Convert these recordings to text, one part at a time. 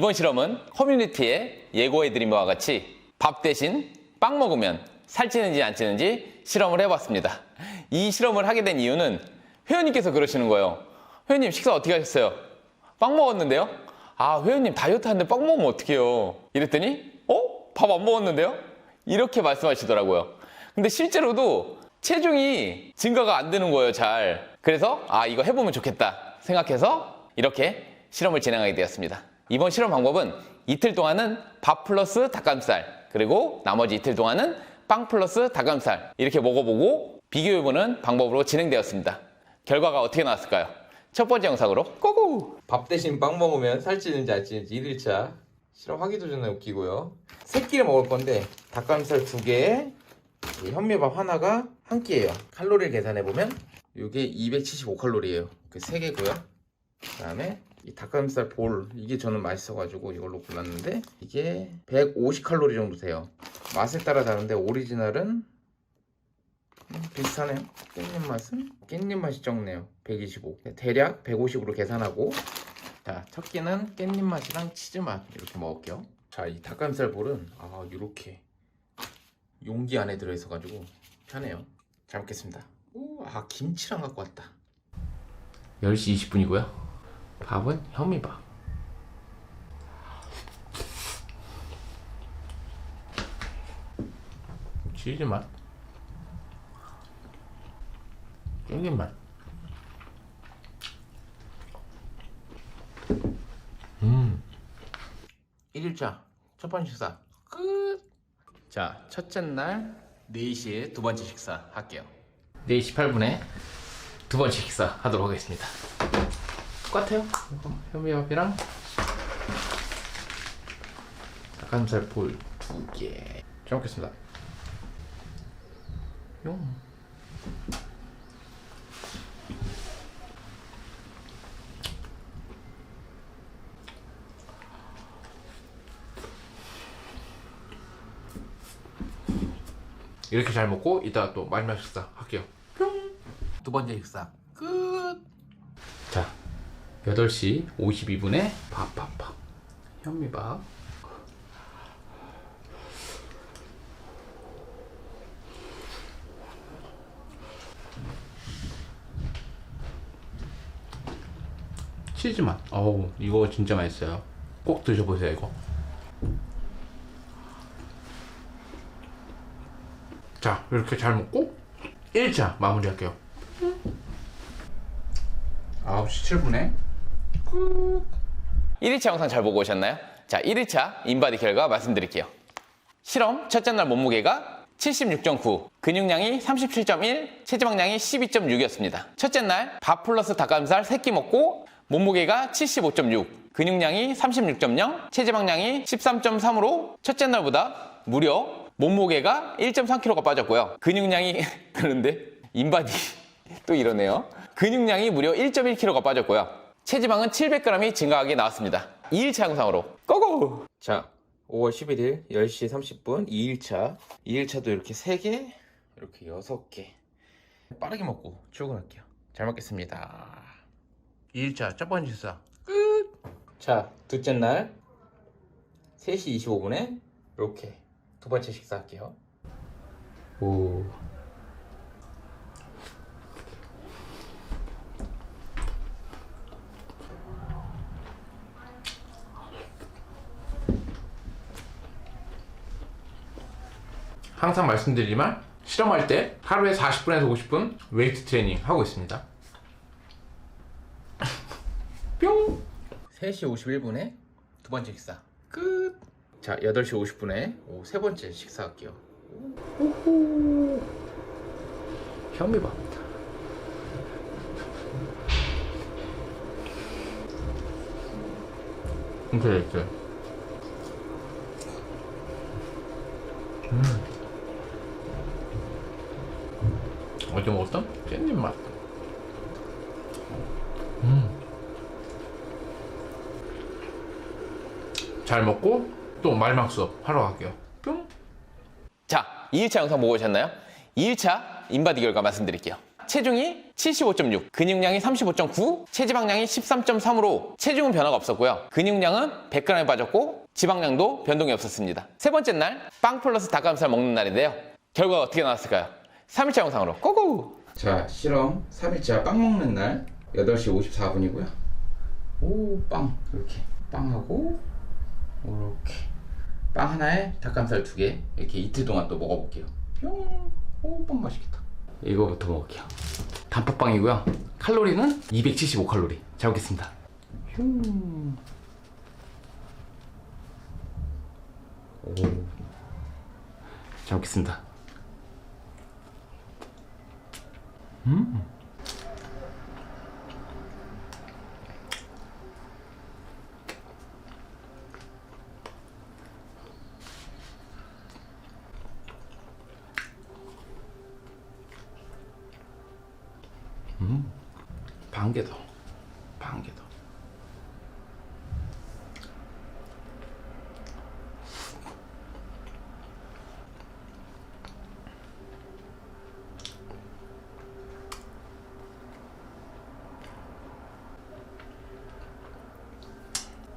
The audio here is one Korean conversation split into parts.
이번 실험은 커뮤니티에 예고해드린 바와 같이 밥 대신 빵 먹으면 살찌는지 안 찌는지 실험을 해봤습니다. 이 실험을 하게 된 이유는 회원님께서 그러시는 거예요. 회원님 식사 어떻게 하셨어요? 빵 먹었는데요? 아 회원님 다이어트 하는데 빵 먹으면 어떡해요? 이랬더니 어? 밥 안 먹었는데요? 이렇게 말씀하시더라고요. 근데 실제로도 체중이 증가가 안 되는 거예요, 잘. 그래서 아 이거 해보면 좋겠다 생각해서 이렇게 실험을 진행하게 되었습니다. 이번 실험 방법은 이틀 동안은 밥 플러스 닭가슴살 그리고 나머지 이틀 동안은 빵 플러스 닭가슴살 이렇게 먹어보고 비교해보는 방법으로 진행되었습니다. 결과가 어떻게 나왔을까요? 첫 번째 영상으로 고고! 밥 대신 빵 먹으면 살찌는지 안 찌는지 1일차 실험하기도 전에 웃기고요. 세 끼를 먹을 건데 닭가슴살 두이 현미밥 하나가 한 끼예요. 칼로리를 계산해 보면 이게 275칼로리예요. 그 세 개고요. 그 다음에 이 닭가슴살 볼 이게 저는 맛있어가지고 이걸로 골랐는데 이게 150칼로리 정도 돼요. 맛에 따라 다른데 오리지널은 음, 비슷하네요. 깻잎 맛은 깻잎 맛이 적네요. 125. 대략 150으로 계산하고 자, 첫 끼는 깻잎 맛이랑 치즈 맛 이렇게 먹을게요. 자, 이 닭가슴살 볼은 아, 이렇게 용기 안에 들어 있어 가지고 편해요. 잘 먹겠습니다. 오, 아, 김치랑 갖고 왔다. 10시 20분이고요. 밥은 현미밥. 치즈 맛. 쫄깃 맛. 음. 1일차 첫 번째 식사 끝. 자, 첫째 날 4시에 두 번째 식사 할게요. 4시 8분에 두 번째 식사 하도록 하겠습니다. 똑같아요. 현미밥이랑 닭가슴살 볼 두 개. 잘 먹겠습니다. 용. 이렇게 잘 먹고 이따가 또 마지막 식사 할게요. 뿅. 두 번째 식사 8시 52분에 밥, 밥, 밥. 현미밥. 치즈 맛. 어우, 이거 진짜 맛있어요. 꼭 드셔보세요, 이거. 자, 이렇게 잘 먹고 1차 마무리할게요. 9시 7분에 1일차 영상 잘 보고 오셨나요? 자, 1일차 인바디 결과 말씀드릴게요. 실험 첫째 날 몸무게가 76.9, 근육량이 37.1, 체지방량이 12.6이었습니다. 첫째 날 밥 플러스 닭가슴살 3끼 먹고 몸무게가 75.6, 근육량이 36.0, 체지방량이 13.3으로 첫째 날보다 무려 몸무게가 1.3kg가 빠졌고요. 근육량이 그런데 인바디 또 이러네요. 근육량이 무려 1.1kg가 빠졌고요. 체지방은 700g이 증가하게 나왔습니다. 2일차 영상으로 고고! 자, 5월 11일 10시 30분 2일차. 2일차도 이렇게 3개, 이렇게 6개. 빠르게 먹고 출근할게요. 잘 먹겠습니다. 2일차 첫 번째 식사 끝! 자, 둘째 날 3시 25분에 이렇게 두 번째 식사할게요. 오. 항상 말씀드리지만 실험할 때 하루에 40분에서 50분 웨이트 트레이닝 하고 있습니다. 뿅! 3시 51분에 두 번째 식사 끝. 자, 8시 50분에 오, 세 번째 식사할게요. 현미밥. 이렇게 이렇게. 음. 어제 먹었던 깻잎 맛. 음. 잘 먹고 또 마지막 수업 하러 갈게요. 뿅. 자, 2일차 영상 보고 오셨나요? 2일차 인바디 결과 말씀드릴게요. 체중이 75.6, 근육량이 35.9, 체지방량이 13.3으로 체중은 변화가 없었고요. 근육량은 100g이 빠졌고 지방량도 변동이 없었습니다. 세 번째 날, 빵 플러스 닭가슴살 먹는 날인데요. 결과가 어떻게 나왔을까요? 3일차 영상으로 고고! 자, 실험 3일차 빵 먹는 날 8시 54분이고요. 오, 빵. 이렇게. 빵하고, 이렇게. 빵 하나에 닭가슴살 두 개. 이렇게 이틀 동안 또 먹어볼게요. 뿅. 오, 빵 맛있겠다. 이거부터 먹을게요. 단팥빵이고요. 칼로리는 275칼로리. 잘 먹겠습니다. 흉. 오. 잘 먹겠습니다. 반개 더. 반 개 더.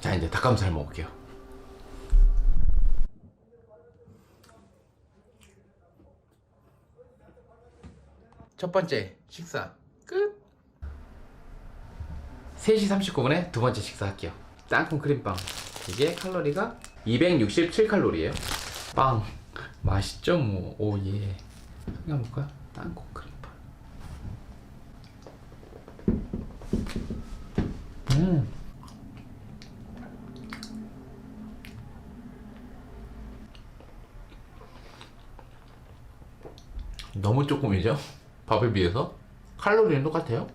자, 이제 닭가슴살 먹을게요. 첫 번째 식사 끝. 3시 39분에 두 번째 식사할게요. 땅콩 크림빵. 이게 칼로리가 267칼로리예요. 빵. 맛있죠 뭐. 오 예. 한번 볼까요? 땅콩 크림빵. 음. 너무 조금이죠? 밥에 비해서? 칼로리는 똑같아요?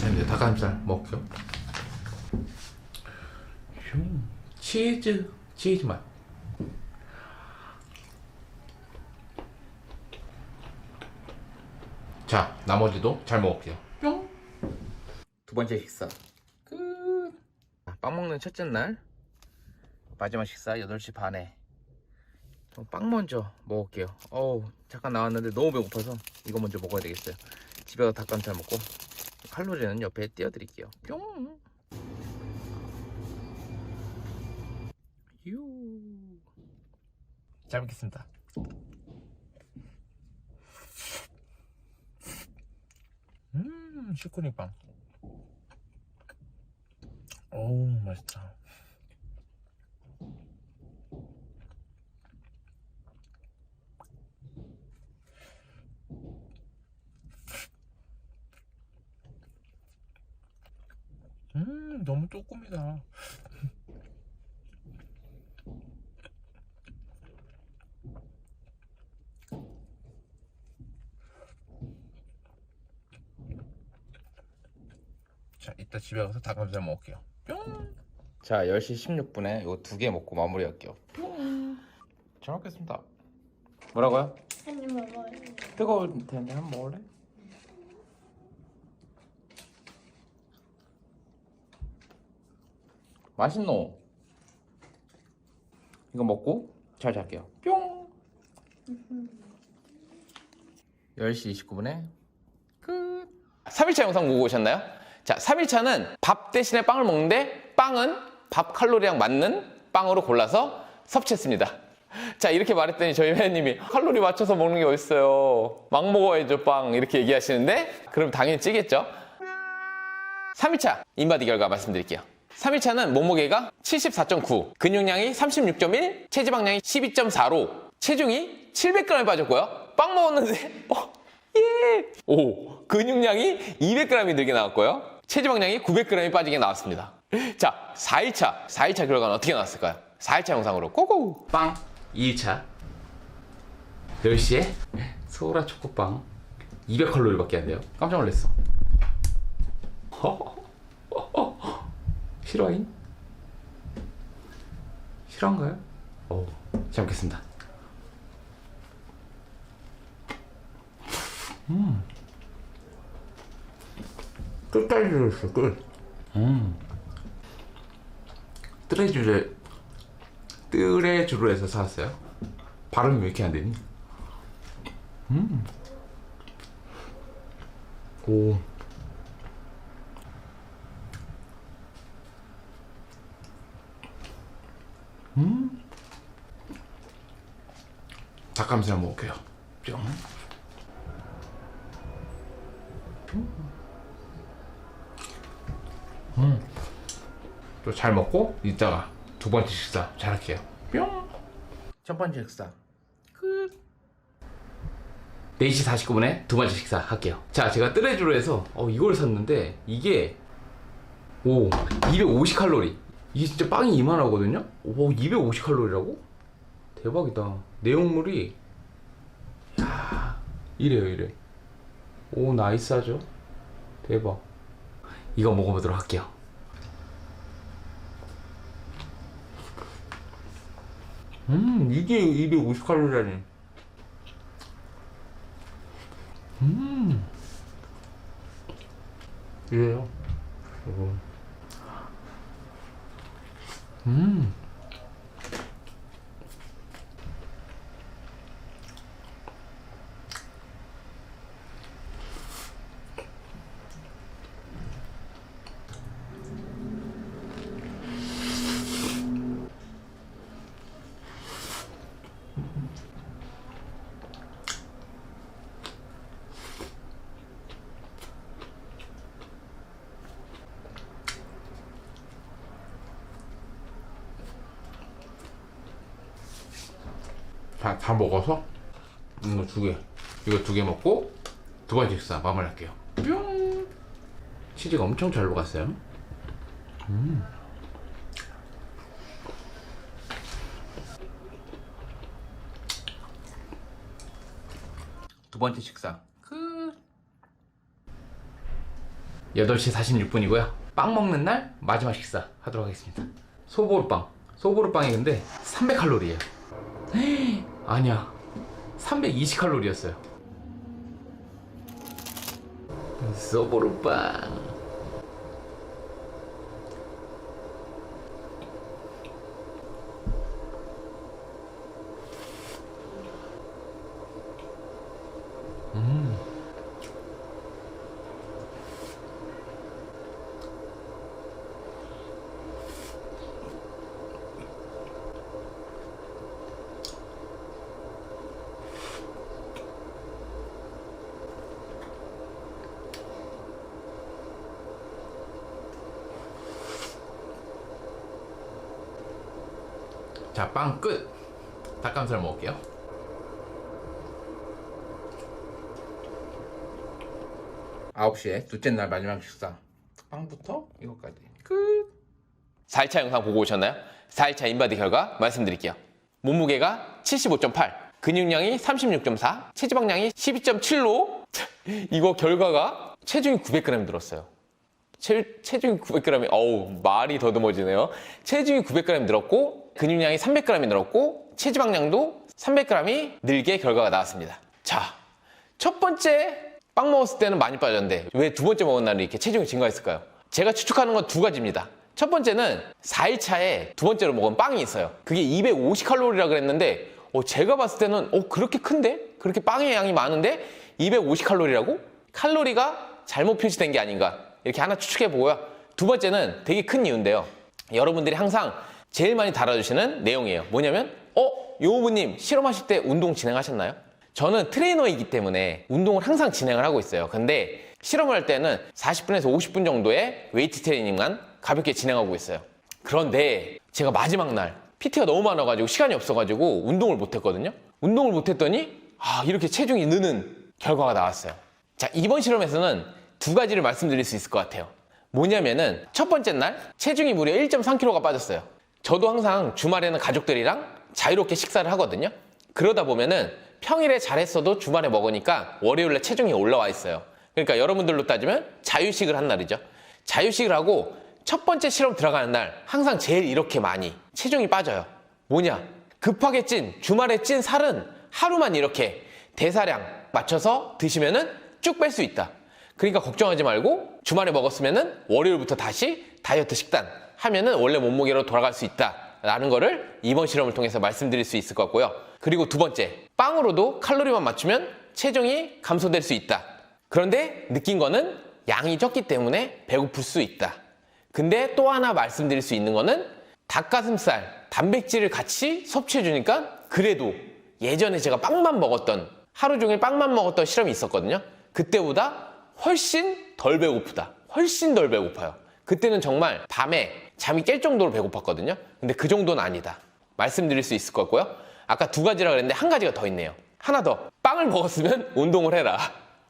자, 이제 닭가슴살 먹죠. 슝. 치즈, 치즈 맛. 자, 나머지도 잘 먹을게요. 뿅. 두 번째 식사 끝. 빵 먹는 첫째 날 마지막 식사 8시 반에 어, 빵 먼저 먹을게요. 어우 잠깐 나왔는데 너무 배고파서 이거 먼저 먹어야 되겠어요. 집에 가서 닭가슴살 먹고 칼로리는 옆에 띄워드릴게요. 뿅. 유. 잘 먹겠습니다. 음, 슈크림빵. 어우, 맛있다. 음, 너무 조금이다. 자, 이따 집에 가서 닭가슴살 먹을게요. 뿅. 자, 10시 16분에 이거 두 개 먹고 마무리할게요. 뿅. 잘 먹겠습니다. 뭐라고요? 한입 먹어요. 뜨거울 텐데 한 번 먹을래? 맛있노? 이거 먹고 잘 잘게요. 뿅. 10시 29분에 끝. 3일차 영상 보고 오셨나요? 자, 3일차는 밥 대신에 빵을 먹는데 빵은 밥 칼로리랑 맞는 빵으로 골라서 섭취했습니다. 자, 이렇게 말했더니 저희 회원님이 칼로리 맞춰서 먹는 게 어딨어요. 막 먹어야죠, 빵. 이렇게 얘기하시는데, 그럼 당연히 찌겠죠? 3일차 인바디 결과 말씀드릴게요. 3일차는 몸무게가 74.9, 근육량이 36.1, 체지방량이 12.4로 체중이 700g이 빠졌고요. 빵 먹었는데, 어, 예! 오, 근육량이 200g이 늘게 나왔고요. 체지방량이 900g이 빠지게 나왔습니다. 자, 4일차, 4일차 결과는 어떻게 나왔을까요? 4일차 영상으로 고고! 빵 2일차 10시에 소라 초코빵 200칼로리밖에 안 돼요 깜짝 놀랐어 실화인? 실화인가요? 오, 잘 먹겠습니다 음. 끝까지 들어있어 끝. 음. 뜨레주를 뜨레주로에서 사왔어요. 발음이 왜 이렇게 안 되니? 음. 오. 음. 닭가슴살 먹을게요. 뿅. 또 잘 먹고 이따가 두 번째 식사 잘 할게요. 뿅. 첫 번째 식사 4시 49분에 두 번째 식사 할게요. 자, 제가 뜨레주로 해서 어, 이걸 샀는데 이게 오 250칼로리. 이게 진짜 빵이 이만하거든요. 오 250칼로리라고? 대박이다. 내용물이 야 이래요 이래. 오 나이스하죠? 대박. 이거 먹어보도록 할게요. 음 이게 250칼로리라니. 이래요. 이거. 음. 다, 다 먹어서 이거 두 개, 이거 두 개 먹고 두 번째 식사 마무리할게요. 뿅. 치즈가 엄청 잘 녹았어요. 음. 두 번째 식사 끝. 8시 46분이고요. 빵 먹는 날 마지막 식사 하도록 하겠습니다. 소보루빵. 소보루빵이 근데 300칼로리예요. 아니야. 320칼로리였어요. 소보루빵. 자, 빵 끝. 닭가슴살 먹을게요. 아홉 시에 둘째 날 마지막 식사 빵부터 이거까지 끝 4일차 영상 보고 오셨나요? 4일차 인바디 결과 말씀드릴게요. 몸무게가 75.8, 근육량이 36.4, 체지방량이 12.7로 이거 결과가 체중이 900g 늘었어요. 체, 체중이 900g이 어우 말이 더듬어지네요. 체중이 900g 늘었고 근육량이 300g이 늘었고 체지방량도 300g이 늘게 결과가 나왔습니다. 자, 첫 번째 빵 먹었을 때는 많이 빠졌는데 왜 두 번째 먹은 날은 이렇게 체중이 증가했을까요? 제가 추측하는 건 두 가지입니다. 첫 번째는 4일차에 두 번째로 먹은 빵이 있어요. 그게 250칼로리라 그랬는데 어, 제가 봤을 때는 어, 그렇게 큰데? 그렇게 빵의 양이 많은데 250칼로리라고? 칼로리가 잘못 표시된 게 아닌가 이렇게 하나 추측해 보고요. 두 번째는 되게 큰 이유인데요. 여러분들이 항상 제일 많이 달아주시는 내용이에요. 뭐냐면 어? 요부님 실험하실 때 운동 진행하셨나요? 저는 트레이너이기 때문에 운동을 항상 진행을 하고 있어요. 근데 실험을 할 때는 40분에서 50분 정도의 웨이트 트레이닝만 가볍게 진행하고 있어요. 그런데 제가 마지막 날 PT가 너무 많아가지고 시간이 없어가지고 운동을 못했거든요. 운동을 못했더니 아 이렇게 체중이 느는 결과가 나왔어요. 자 이번 실험에서는 두 가지를 말씀드릴 수 있을 것 같아요. 뭐냐면은 첫 번째 날 체중이 무려 1.3kg가 빠졌어요. 저도 항상 주말에는 가족들이랑 자유롭게 식사를 하거든요. 그러다 보면은 평일에 잘했어도 주말에 먹으니까 월요일에 체중이 올라와 있어요. 그러니까 여러분들로 따지면 자유식을 한 날이죠. 자유식을 하고 첫 번째 실험 들어가는 날 항상 제일 이렇게 많이 체중이 빠져요. 뭐냐? 급하게 찐, 주말에 찐 살은 하루만 이렇게 대사량 맞춰서 드시면은 쭉 뺄 수 있다. 그러니까 걱정하지 말고 주말에 먹었으면은 월요일부터 다시 다이어트 식단 하면은 원래 몸무게로 돌아갈 수 있다라는 거를 이번 실험을 통해서 말씀드릴 수 있을 것 같고요. 그리고 두 번째, 빵으로도 칼로리만 맞추면 체중이 감소될 수 있다. 그런데 느낀 거는 양이 적기 때문에 배고플 수 있다. 근데 또 하나 말씀드릴 수 있는 거는 닭가슴살, 단백질을 같이 섭취해 주니까 그래도 예전에 제가 빵만 먹었던 하루 종일 빵만 먹었던 실험이 있었거든요. 그때보다 훨씬 덜 배고프다. 훨씬 덜 배고파요. 그때는 정말 밤에 잠이 깰 정도로 배고팠거든요. 근데 그 정도는 아니다. 말씀드릴 수 있을 것 같고요. 아까 두 가지라 그랬는데 한 가지가 더 있네요. 하나 더. 빵을 먹었으면 운동을 해라.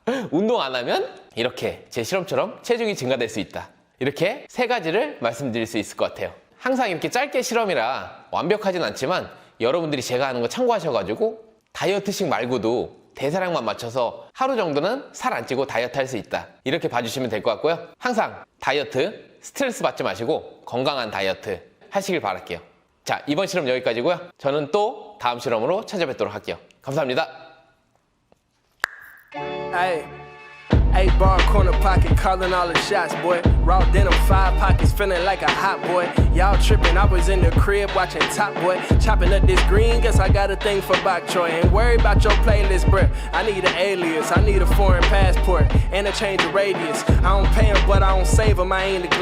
운동 안 하면 이렇게 제 실험처럼 체중이 증가될 수 있다. 이렇게 세 가지를 말씀드릴 수 있을 것 같아요. 항상 이렇게 짧게 실험이라 완벽하진 않지만 여러분들이 제가 하는 거 참고하셔가지고 다이어트식 말고도 대사량만 맞춰서 하루 정도는 살 안 찌고 다이어트 할 수 있다. 이렇게 봐주시면 될 것 같고요. 항상 다이어트 스트레스 받지 마시고 건강한 다이어트 하시길 바랄게요. 자, 이번 실험 여기까지고요. 저는 또 다음 실험으로 찾아뵙도록 할게요. 감사합니다. Hey, eight bar corner pocket, calling all the shots, boy. Raw denim, five pockets, feeling like a hot boy. Y'all tripping, I was in the crib watching Top Boy, chopping up this green. Guess I got a thing for Bok Choy. Ain't worry about your playlist, bruh. I need an alias, I need a foreign passport, and a change of radius. I don't pay 'em, but I don't save 'em. I ain't a